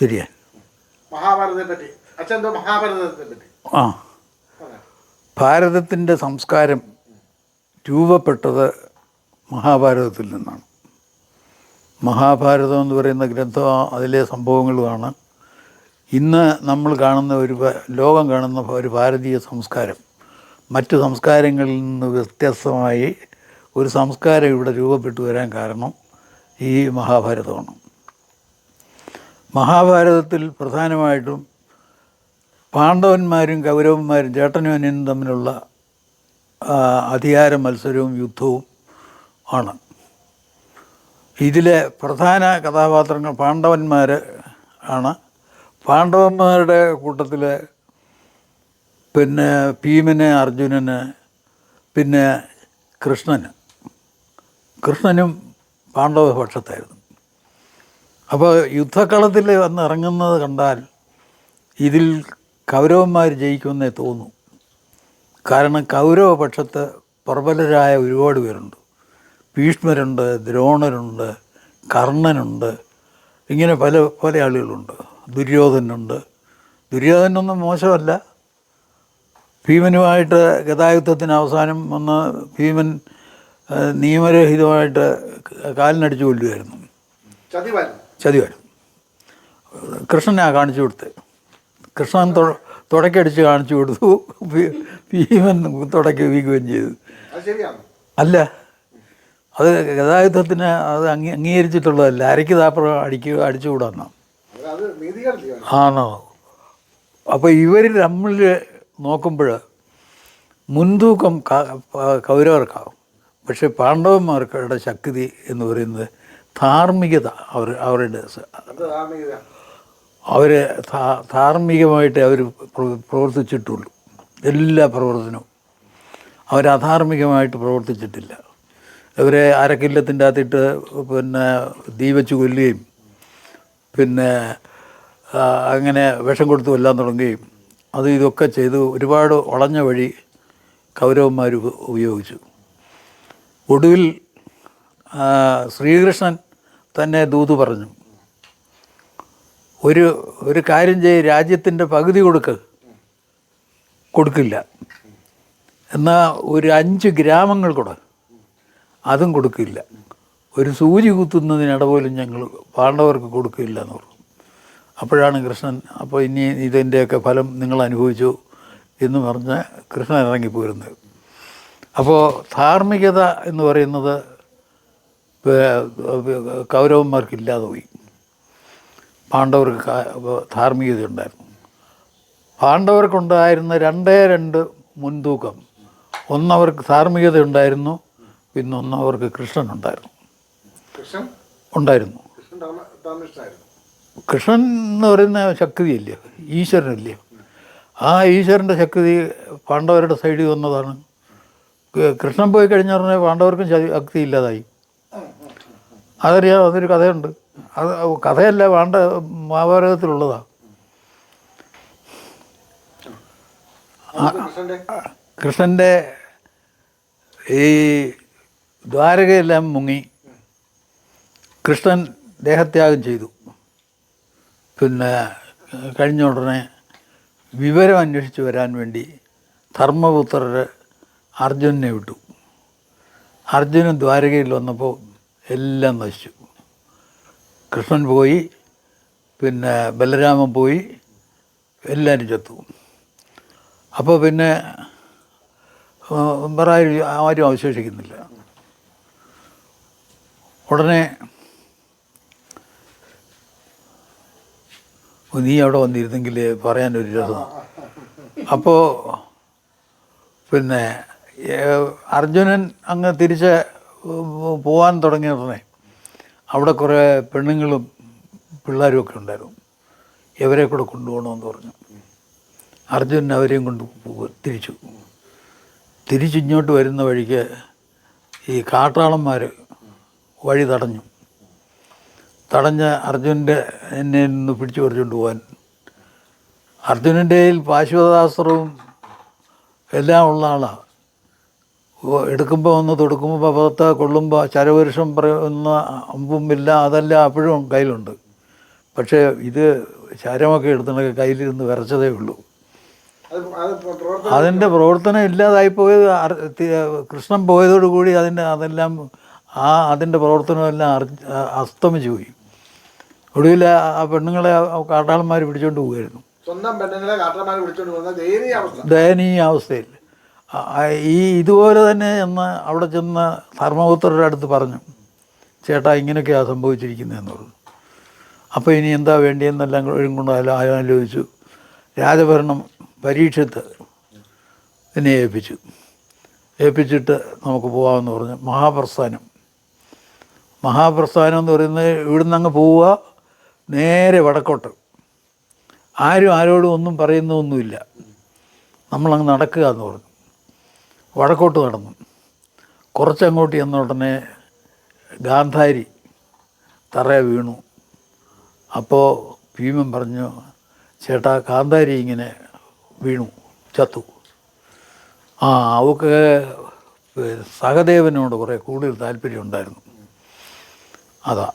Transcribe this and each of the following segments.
ശരിയാ. മഹാഭാരതത്തെ പറ്റി അച്ഛൻ എന്തോ മഹാഭാരതത്തെ പറ്റി ആ. ഭാരതത്തിന്റെ സംസ്കാരം രൂപപ്പെട്ടത് മഹാഭാരതത്തിൽ നിന്നാണ്. മഹാഭാരതം എന്ന് പറയുന്ന ഗ്രന്ഥം അതിലെ സംഭവങ്ങളുമാണ് ഇന്ന് നമ്മൾ കാണുന്ന ഒരു ലോകം കാണുന്ന ഒരു ഭാരതീയ സംസ്കാരം. മറ്റു സംസ്കാരങ്ങളിൽ നിന്ന് വ്യത്യസ്തമായി ഒരു സംസ്കാരം ഇവിടെ രൂപപ്പെട്ടു വരാൻ കാരണം ഈ മഹാഭാരതമാണ്. മഹാഭാരതത്തിൽ പ്രധാനമായിട്ടും പാണ്ഡവന്മാരും കൗരവന്മാരും ചേട്ടനും അനിയനും തമ്മിലുള്ള അധികാര മത്സരവും യുദ്ധവും ആണ്. ഇതിലെ പ്രധാന കഥാപാത്രങ്ങൾ പാണ്ഡവന്മാർ ആണ്. പാണ്ഡവന്മാരുടെ കൂട്ടത്തിൽ പിന്നെ ഭീമന് അർജുനന് പിന്നെ കൃഷ്ണന്. കൃഷ്ണനും പാണ്ഡവ പക്ഷത്തായിരുന്നു അപ്പോൾ യുദ്ധക്കളത്തിൽ വന്ന് ഇറങ്ങുന്നത് കണ്ടാൽ ഇതിൽ കൗരവന്മാർ ജയിക്കുമെന്നേ തോന്നും. കാരണം കൗരവ പക്ഷത്ത് പ്രബലരായ ഒരുപാട് പേരുണ്ട്. ഭീഷ്മരുണ്ട് ദ്രോണരുണ്ട് കർണനുണ്ട് ഇങ്ങനെ പല പല ആളുകളുണ്ട്. ദുര്യോധനുണ്ട് ദുര്യോധനൊന്നും മോശമല്ല. ഭീമനുമായിട്ട് ഗതായുദ്ധത്തിന് അവസാനം വന്ന് ഭീമൻ നിയമരഹിതമായിട്ട് കാലിനടിച്ചു കൊല്ലുമായിരുന്നു ചതിവായിരുന്നു കൃഷ്ണനെ കാണിച്ചു കൊടുത്ത്. കൃഷ്ണൻ തുടക്കടിച്ച് കാണിച്ചു കൊടുത്തു. ഭീമൻ തുടക്കി വീക്കുകയും ചെയ്തു. അല്ല അത് ഗതാഗതത്തിന് അത് അംഗീ അംഗീകരിച്ചിട്ടുള്ളതല്ല. അരയ്ക്ക് താപ്പുറം അടിക്കുക അടിച്ചുകൂടാന്നാ ആണോ? അപ്പോൾ ഇവർ തമ്മിൽ നോക്കുമ്പോൾ മുൻതൂക്കം കൗരവർക്കാവും. പക്ഷേ പാണ്ഡവന്മാർക്കുടെ ശക്തി എന്ന് പറയുന്നത് ധാർമ്മികത അവർ അവരുടെ അവർ ധാർമ്മികമായിട്ട് അവർ പ്രവർത്തിച്ചിട്ടുള്ളൂ. എല്ലാ പ്രവർത്തനവും. അവർ അധാർമികമായിട്ട് പ്രവർത്തിച്ചിട്ടില്ല. അവരെ അരക്കില്ലത്തിന്റെ അകത്തിട്ട് പിന്നെ തീ വെച്ച് കൊല്ലുകയും പിന്നെ അങ്ങനെ വിഷം കൊടുത്ത് കൊല്ലാൻ തുടങ്ങുകയും അത് ഇതൊക്കെ ചെയ്തു ഒരുപാട് വളഞ്ഞ വഴി കൗരവന്മാർ ഉപയോഗിച്ചു. ഒടുവിൽ ശ്രീകൃഷ്ണൻ തന്നെ ദൂത് പറഞ്ഞു. ഒരു ഒരു കാര്യം ചെയ്ത് രാജ്യത്തിന്റെ പകുതി കൊടുക്ക്. കൊടുക്കില്ല. എന്നാൽ ഒരു അഞ്ച് ഗ്രാമങ്ങൾ കൂടെ. അതും കൊടുക്കില്ല. ഒരു സൂചി കുത്തുന്നതിനിട പോലും ഞങ്ങൾ പാണ്ഡവർക്ക് കൊടുക്കില്ല എന്ന് പറഞ്ഞു. അപ്പോഴാണ് കൃഷ്ണൻ അപ്പോൾ ഇനി ഇതിന്റെയൊക്കെ ഫലം നിങ്ങൾ അനുഭവിച്ചു എന്ന് പറഞ്ഞ് കൃഷ്ണൻ ഇറങ്ങിപ്പോരുന്നത്. അപ്പോൾ ധാർമ്മികത എന്ന് പറയുന്നത് കൗരവന്മാർക്കില്ലാതെ പോയി. പാണ്ഡവർക്ക് ധാർമ്മികത ഉണ്ടായിരുന്നു. പാണ്ഡവർക്കുണ്ടായിരുന്ന രണ്ടേ രണ്ട് മുൻതൂക്കം. ഒന്നവർക്ക് ധാർമ്മികത ഉണ്ടായിരുന്നു പിന്നെ ഒന്നവർക്ക് കൃഷ്ണൻ ഉണ്ടായിരുന്നു. കൃഷ്ണൻ? ഉണ്ടായിരുന്നു. കൃഷ്ണൻ എന്ന് പറയുന്ന ശക്തിയില്ലേ? ഈശ്വരനില്ലേ? ആ ഈശ്വരന്റെ ശക്തി പാണ്ഡവരുടെ സൈഡിൽ വന്നതാണ്. കൃഷ്ണൻ പോയി കഴിഞ്ഞ പറഞ്ഞാൽ പാണ്ഡവർക്കും ശക്തി ഇല്ലാതായി. അതറിയാം അതൊരു കഥയുണ്ട്. അത് കഥയല്ല വേണ്ട മഹാഭാരതത്തിലുള്ളതാണ് കൃഷ്ണന്റെ ഈ ദ്വാരകയെല്ലാം മുങ്ങി. കൃഷ്ണൻ ദേഹത്യാഗം ചെയ്തു. പിന്നെ കഴിഞ്ഞ ഉടനെ വിവരം അന്വേഷിച്ച് വരാൻ വേണ്ടി ധർമ്മപുത്രർ അർജുനനെ വിട്ടു. അർജുനൻ ദ്വാരകയിൽ വന്നപ്പോൾ എല്ലാം നശിച്ചു. കൃഷ്ണൻ പോയി പിന്നെ ബലരാമൻ പോയി എല്ലാവരും ചത്തു. അപ്പോൾ പിന്നെ വേറെ ആരും അവശേഷിക്കുന്നില്ല. ഉടനെ നീ അവിടെ വന്നിരുന്നെങ്കിൽ പറയാനൊരു രസം. അപ്പോൾ പിന്നെ അർജുനൻ അങ്ങ് തിരിച്ച് പോകാൻ തുടങ്ങിയ ഉടനെ അവിടെ കുറേ പെണ്ണുങ്ങളും പിള്ളേരും ഒക്കെ ഉണ്ടായിരുന്നു. ഇവരെ കൂടെ കൊണ്ടുപോകണമെന്ന് പറഞ്ഞു. അർജുനൻ അവരെയും കൊണ്ട് തിരിച്ചു. തിരിച്ചിങ്ങോട്ട് വരുന്ന വഴിക്ക് ഈ കാട്ടാളന്മാർ വഴി തടഞ്ഞു. തടഞ്ഞ അർജുനന്റെ എന്നെ നിന്ന് പിടിച്ചു പറിച്ചുകൊണ്ട് പോകാൻ അർജുനന്റെ കയ്യിൽ പാശ്വതാസ്ത്രവും എല്ലാം ഉള്ള ആളാണ് എടുക്കുമ്പോൾ ഒന്ന് തൊടുക്കുമ്പോൾ പകത്ത് കൊള്ളുമ്പോൾ ചരപുരുഷം പറയുന്ന അമ്പും ഇല്ല അതെല്ലാം അപ്പോഴും കയ്യിലുണ്ട്. പക്ഷേ ഇത് ചരമൊക്കെ എടുത്തിട്ടൊക്കെ കയ്യിലിരുന്ന് വരച്ചതേ ഉള്ളൂ. അതിന്റെ പ്രവർത്തനം ഇല്ലാതായി പോയത് കൃഷ്ണൻ പോയതോടുകൂടി അതിന്റെ അതെല്ലാം ആ അതിന്റെ പ്രവർത്തനമെല്ലാം അസ്തമിച്ചു പോയി. ഒടുവിൽ ആ- പെണ്ണുങ്ങളെ കാട്ടാളന്മാർ പിടിച്ചോണ്ട് പോവുമായിരുന്നു സ്വന്തം പെണ്ണുങ്ങളെ കാട്ടാളന്മാർ പിടിച്ചോണ്ട് പോകുന്ന ദയനീയ അവസ്ഥ. ദയനീയ അവസ്ഥയിൽ. ഈ ഇതുപോലെ തന്നെ എന്ന് അവിടെ ചെന്ന ധർമ്മപുത്രരുടെ അടുത്ത് പറഞ്ഞു ചേട്ടാ ഇങ്ങനെയൊക്കെയാണ് സംഭവിച്ചിരിക്കുന്നതെന്ന് പറഞ്ഞു അപ്പോൾ ഇനി എന്താ വേണ്ടിയെന്നെല്ലാം കൊണ്ട് ആലോ- ആലോചിച്ചു. രാജഭരണം പരീക്ഷത്ത് എന്നെ ഏൽപ്പിച്ചു. ഏൽപ്പിച്ചിട്ട് നമുക്ക് പോകാമെന്ന് പറഞ്ഞു. മഹാപ്രസ്ഥാനം. മഹാപ്രസ്ഥാനം എന്ന് പറയുന്നത് ഇവിടുന്ന് അങ്ങ് പോവുക നേരെ വടക്കോട്ട്. ആരും ആരോടും ഒന്നും പറയുന്നൊന്നുമില്ല നമ്മളങ്ങ് നടക്കുക എന്ന് പറഞ്ഞു. വടക്കോട്ട് നടന്നു. കുറച്ചങ്ങോട്ട് ചെന്ന ഉടനെ ഗാന്ധാരി തറയെ വീണു. അപ്പോൾ ഭീമൻ പറഞ്ഞു ചേട്ടാ കാന്താരി ഇങ്ങനെ വീണു ചത്തു. ആ അവൾക്ക് സഹദേവനോട് കുറേ കൂടുതൽ താല്പര്യം ഉണ്ടായിരുന്നു. അതാ.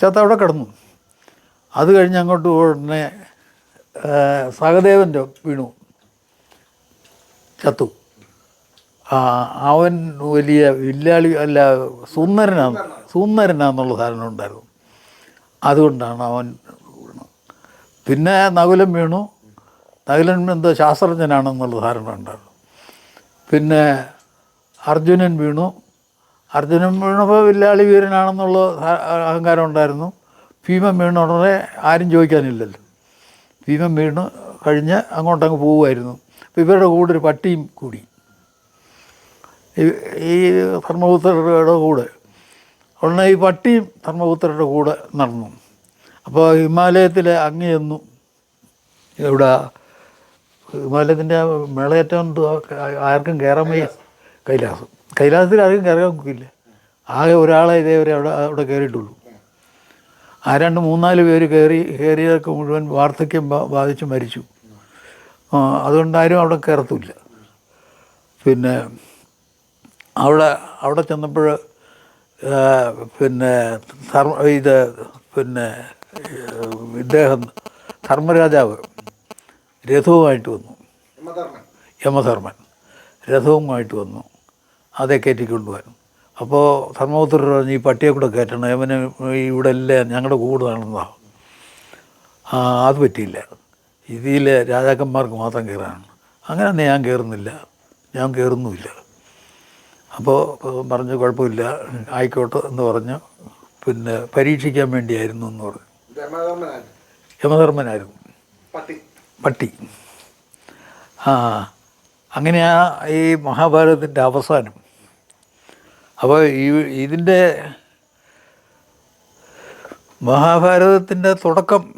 ചത്ത അവിടെ കിടന്നു. അത് കഴിഞ്ഞ് അങ്ങോട്ട് ഉടനെ സഹദേവന്റെ വീണു. ചത്തു. അവൻ വലിയ വില്ലാളി അല്ല സുന്ദരനാണ് സുന്ദരനാന്നുള്ള ധാരണ ഉണ്ടായിരുന്നു. അതുകൊണ്ടാണ് അവൻ. പിന്നെ നകുലൻ വീണു. നകുലൻ എന്തോ ശാസ്ത്രജ്ഞനാണെന്നുള്ള ധാരണ ഉണ്ടായിരുന്നു. പിന്നെ അർജുനൻ വീണു. അർജുനൻ വീണപ്പോൾ വില്ലാളി വീരനാണെന്നുള്ള അഹങ്കാരം ഉണ്ടായിരുന്നു. ഭീമൻ വീണ ഉടനെ ആരും ചോദിക്കാനില്ലല്ലോ. ഭീമൻ വീണ് കഴിഞ്ഞ് അങ്ങോട്ടങ്ങ് പോവുമായിരുന്നു. ഇവരുടെ കൂടെ ഒരു പട്ടിയും കൂടി. ഈ- ധർമ്മപുത്രരുടെ കൂടെ. ഉടനെ ഈ പട്ടിയും ധർമ്മപുത്രരുടെ കൂടെ നടന്നു. അപ്പോൾ ഹിമാലയത്തിലെ അങ്ങയെന്നു ഇവിടെ ഹിമാലയത്തിന്റെ മേളയേറ്റം ആർക്കും കയറാൻ വയ്യ. കൈലാസം. കൈലാസത്തിൽ ആർക്കും കയറാൻ നോക്കില്ല ആകെ ഒരാളെ ഇതേവരെ അവിടെ അവിടെ കയറിയിട്ടുള്ളൂ ആ രണ്ട് മൂന്നാൽ പേര് കയറി കയറിയതൊക്കെ മുഴുവൻ വാർദ്ധക്യം ബാധിച്ച് മരിച്ചു. ആ, അതുകൊണ്ട് ആരും അവിടെ കയറത്തില്ല. പിന്നെ അവിടെ അവിടെ ചെന്നപ്പോൾ പിന്നെ ധർമ്മ ഇത് പിന്നെ ഇദ്ദേഹം ധർമ്മരാജാവ് രഥവുമായിട്ട് വന്നു. യമധർമ്മൻ. രഥവുമായിട്ട് വന്നു. അതേ കയറ്റിക്കൊണ്ടുവരും അപ്പോൾ ധർമ്മപുത്രർ പറഞ്ഞു ഈ പട്ടിയെ കൂടെ കയറ്റണം. യമന് ഇവിടെ എല്ലാം ഞങ്ങളുടെ കൂടെ നടന്നതാണ് അത് പറ്റിയില്ല. ഇതിൽ രാജാക്കന്മാർക്ക് മാത്രം കയറാനാണ്. അങ്ങനെ തന്നെ ഞാൻ കയറുന്നില്ല. ഞാൻ കയറുന്നുമില്ല. അപ്പോൾ പറഞ്ഞു കുഴപ്പമില്ല ആയിക്കോട്ടെ എന്ന് പറഞ്ഞു. പിന്നെ പരീക്ഷിക്കാൻ വേണ്ടിയായിരുന്നു എന്ന് പറഞ്ഞു. യമധർമ്മനായിരുന്നു. പട്ടി. പട്ടി. പട്ടി ആ ഈ മഹാഭാരതത്തിന്റെ അവസാനം. അപ്പോൾ ഈ ഇതിന്റെ മഹാഭാരതത്തിന്റെ തുടക്കം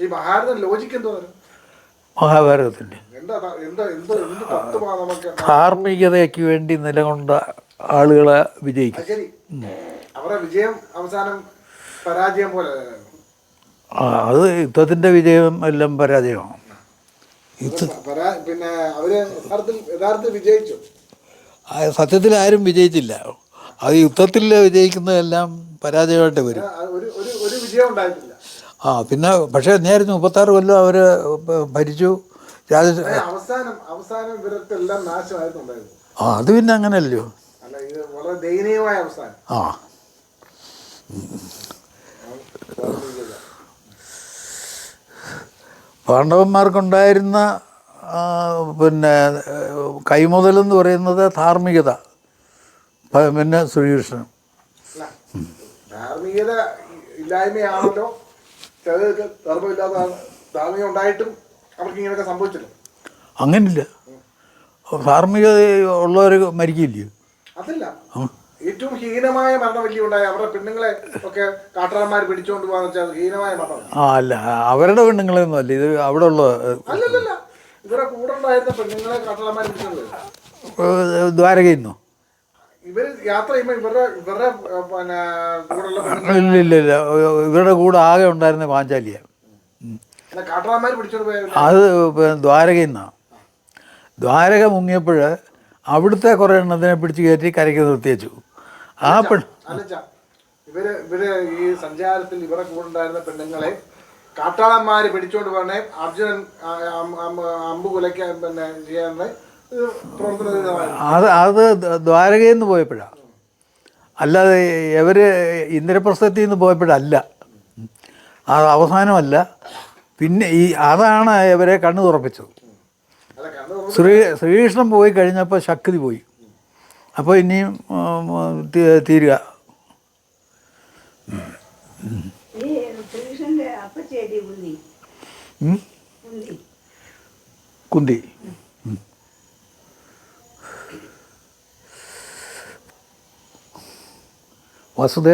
ഈ മഹാരഥൻ ലോജിക്ക് എന്തോ മഹാഭാരതത്തിന്റെ. ധാർമ്മികതയ്ക്ക് വേണ്ടി നിലകൊണ്ട ആളുകളെ വിജയിക്കും. യുദ്ധത്തിന്റെ അവരുടെ വിജയം അവസാനം പരാജയം പോലെ. ആ, അത് യുദ്ധത്തിന്റെ വിജയം എല്ലാം പരാജയമാണ്. പിന്നെ അവർ വിജയിച്ചു. സത്യത്തിൽ ആരും വിജയിച്ചില്ല. അത് യുദ്ധത്തിൽ വിജയിക്കുന്നതെല്ലാം പരാജയമായിട്ട് വരും. ഒരു വിജയം ഉണ്ടായിട്ടില്ല. ആ പിന്നെ പക്ഷേ നേരത്തെ മുപ്പത്താറ് കൊല്ലം അവർ ഭരിച്ചു. രാജ അവസാനം അവസാനം ഇവരൊക്കെ എല്ലാം നാശമായിട്ടുണ്ടായിരുന്നു. ആ അത് പിന്നെ അങ്ങനെയല്ലോ വളരെ ദയനീയമായ അവസാനം. ആ. പാണ്ഡവന്മാർക്കുണ്ടായിരുന്ന പിന്നെ കൈമുതലെന്ന് പറയുന്നത് ധാർമ്മികത. പിന്നെ ശ്രീകൃഷ്ണൻ. ധാർമ്മികത ഇല്ലായ്മയാണല്ലോ. ചിലർക്ക് ധർമ്മമില്ലാത്ത ധാർമ്മികം ഉണ്ടായിട്ടും അവർക്ക് ഇങ്ങനെയൊക്കെ സംഭവിച്ചല്ലോ അങ്ങനില്ല ധാർമ്മികത ഉള്ളവർ മരിക്കില്ലയോ അതല്ല. ഏറ്റവും ഹീനമായ മരണം വലിയ ഉണ്ടായ അവരുടെ പെണ്ണുങ്ങളെ ഒക്കെ കാട്ടാളന്മാർ പിടിച്ചുകൊണ്ട് പോകാന്ന് വെച്ചാൽ ഹീനമായ മരണം ആ അല്ല. അവരുടെ പെണ്ണുങ്ങളെയൊന്നും അല്ല. ഇത് അവിടെ ഉള്ള അല്ലല്ല ഇവരെ കൂടെ ഉണ്ടായിരുന്ന പെണ്ണുങ്ങളെ കാട്ടാളന്മാർ. ദ്വാരകയിൽ നിന്നോ ഇവർ യാത്ര ചെയ്യുമ്പോൾ ഇവരുടെ ഇവരുടെ പിന്നെ ഇല്ല ഇല്ല ഇല്ല ഇവരുടെ കൂടെ ആകെ ഉണ്ടായിരുന്ന പാഞ്ചാലിയ. അത് ദ്വാരകയിൽ നിന്നാണ് ദ്വാരക മുങ്ങിയപ്പോൾ അവിടുത്തെ കുറേ എണ്ണത്തിനെ പിടിച്ച് കയറ്റി കരയ്ക്ക് നിർത്തിയച്ചു. ആ പെൺ ഇവർ ഇവർ ഈ സഞ്ചാരത്തിൽ ഇവരെ കൂടെ ഉണ്ടായിരുന്ന പെണ്ണുങ്ങളെ കാട്ടാളന്മാര് പിടിച്ചോണ്ട് പോകണേ അർജുനൻ അമ്പ് കുലയ്ക്കാൻ പിന്നെ ചെയ്യാൻ അത് അത് ദ്വാരകയിൽ നിന്ന് പോയപ്പോഴാണ് അല്ലാതെ ഇവർ ഇന്ദ്രപ്രസ്ഥത്തിൽ നിന്ന് പോയപ്പോഴല്ല. അത് അവസാനമല്ല. പിന്നെ ഈ അതാണ് ഇവരെ കണ്ണു തുറപ്പിച്ചത്. ശ്രീ ശ്രീകൃഷ്ണൻ പോയി കഴിഞ്ഞപ്പോൾ ശക്തി പോയി. അപ്പോൾ ഇനിയും തീരുക. കുന്തി. వాసుదేవ